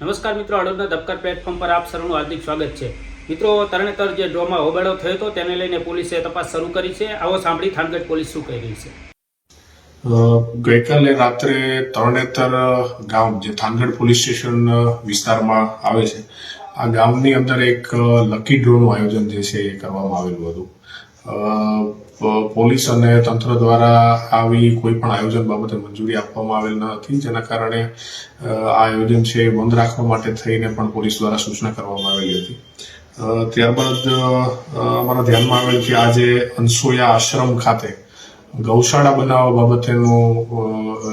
નમસ્કાર મિત્રો હળવદના ધબકર પ્લેટફોર્મ પર આપ સર્વનું હાર્દિક સ્વાગત છે. મિત્રો, તરણેતર જે ડ્રોમાં હોબાળો થયો હતો, તેને લઈને પોલીસે તપાસ શરૂ કરી છે. આવો સાંભળી થાનગઢ પોલીસ શું કહી રહી છે. ગઈકાલે રાત્રે તરણેતર ગામ, જે થાનગઢ પોલીસ સ્ટેશન વિસ્તારમાં આવે છે આ ગામની અંદર એક લકી ડ્રોનું આયોજન જે છે એ કરવામાં આવેલું હતું. પોલીસ અને તંત્ર દ્વારા આવી કોઈ પણ આયોજન બાબતે મંજૂરી આપવામાં આવેલ ન હતી. જેના કારણે આ આયોજન છે એ બંધ રાખવા માટે થઈને પણ પોલીસ દ્વારા સૂચના કરવામાં આવેલી હતી. ત્યારબાદ અમારા ધ્યાનમાં આવેલ કે આજે અંસોયા આશ્રમ ખાતે ગૌશાળા બનાવવા બાબતેનું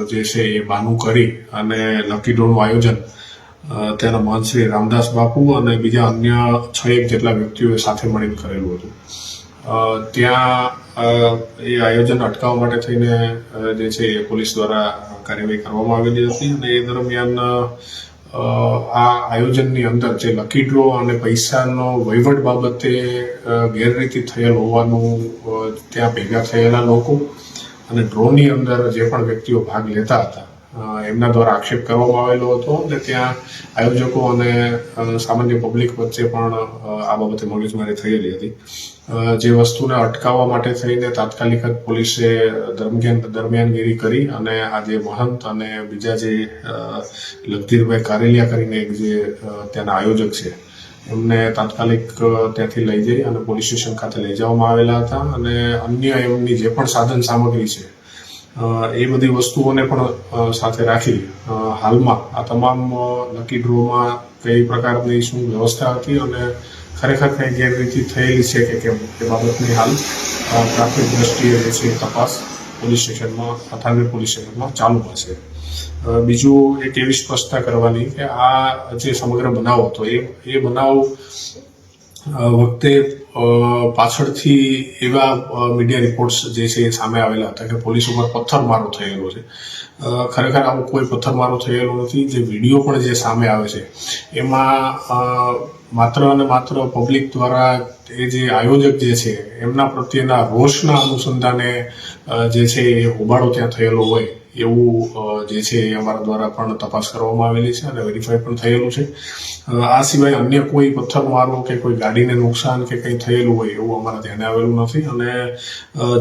જે છે એ બાનું કરી અને લકી ડ્રોનું આયોજન તેના મહંત શ્રી રામદાસ બાપુ અને બીજા અન્ય છ એક જેટલા વ્યક્તિઓએ સાથે મળીને કરેલું હતું. ત્યાં એ આયોજન અટકાવવા માટે થઈને જે છે એ પોલીસ દ્વારા કાર્યવાહી કરવામાં આવેલી હતી અને એ દરમિયાન આ આયોજનની અંદર જે લકી ડ્રો અને પૈસાનો વહીવટ બાબતે ગેરરીતિ થયેલ હોવાનું ત્યાં ભેગા થયેલા લોકો અને ડ્રોની અંદર જે પણ વ્યક્તિઓ ભાગ લેતા હતા એમના દ્વારા આક્ષેપ કરવામાં આવેલો હતો અને ત્યાં આયોજકો અને સામાન્ય પબ્લિક વચ્ચે પણ આ બાબતે મગજમારી થયેલી હતી. જે વસ્તુને અટકાવવા માટે થઈને તાત્કાલિક જ પોલીસે દરમિયાન, દરમિયાનગીરી કરી અને આ જે મહંત અને બીજા જે લગધીરભાઈ કારેલિયા કરીને એક જે ત્યાંના આયોજક છે, એમને તાત્કાલિક ત્યાંથી લઈ જઈ અને પોલીસ સ્ટેશન ખાતે લઈ જવામાં આવેલા હતા અને અન્ય એમની જે પણ સાધન સામગ્રી છે એ બધી વસ્તુઓને પણ સાથે રાખી. હાલમાં આ તમામ લકી ડ્રોમાં કઈ પ્રકારની શું વ્યવસ્થા હતી અને ખરેખર કઈ ગેરરીતિ થયેલી છે કે કેમ? એ બાબતની હાલ પ્રાથમિક દ્રષ્ટિએ જે છે તપાસ પોલીસ સ્ટેશનમાં અથાગર પોલીસ સ્ટેશનમાં ચાલુમાં છે બીજું એક એવી સ્પષ્ટતા કરવાની કે આ જે સમગ્ર બનાવ હતો, એ એ બનાવ વખતે પાછળથી એવા મીડિયા રિપોર્ટ્સ જે છે એ સામે આવેલા હતા કે પોલીસ ઉપર પથ્થરમારો થયેલો છે. ખરેખર આવો કોઈ પથ્થરમારો થયેલો નથી. જે વીડિયો પણ જે સામે આવે છે, એમાં માત્ર અને માત્ર પબ્લિક દ્વારા એ જે આયોજક જે છે, એમના પ્રત્યેના રોષના અનુસંધાને જે છે એ હોબાળો ત્યાં થયેલો હોય. એવું જે છે એ અમારા દ્વારા પણ તપાસ કરવામાં આવેલી છે અને વેરીફાઈ પણ થયેલું છે. આ સિવાય અન્ય કોઈ પથ્થરમારો કે કોઈ ગાડીને નુકસાન કે કંઈ થયેલું હોય એવું અમારા ધ્યાને આવેલું નથી અને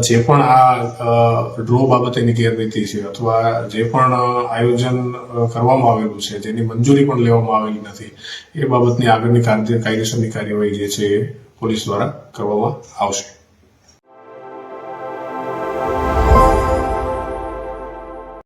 જે પણ આ ડ્રો બાબતેની ગેરરીતિ છે અથવા જે પણ આયોજન કરવામાં આવેલું છે, જેની મંજૂરી પણ લેવામાં આવેલી નથી, એ બાબતની આગળની કાયદેસરની કાર્યવાહી જે છે એ પોલીસ દ્વારા કરવામાં આવશે.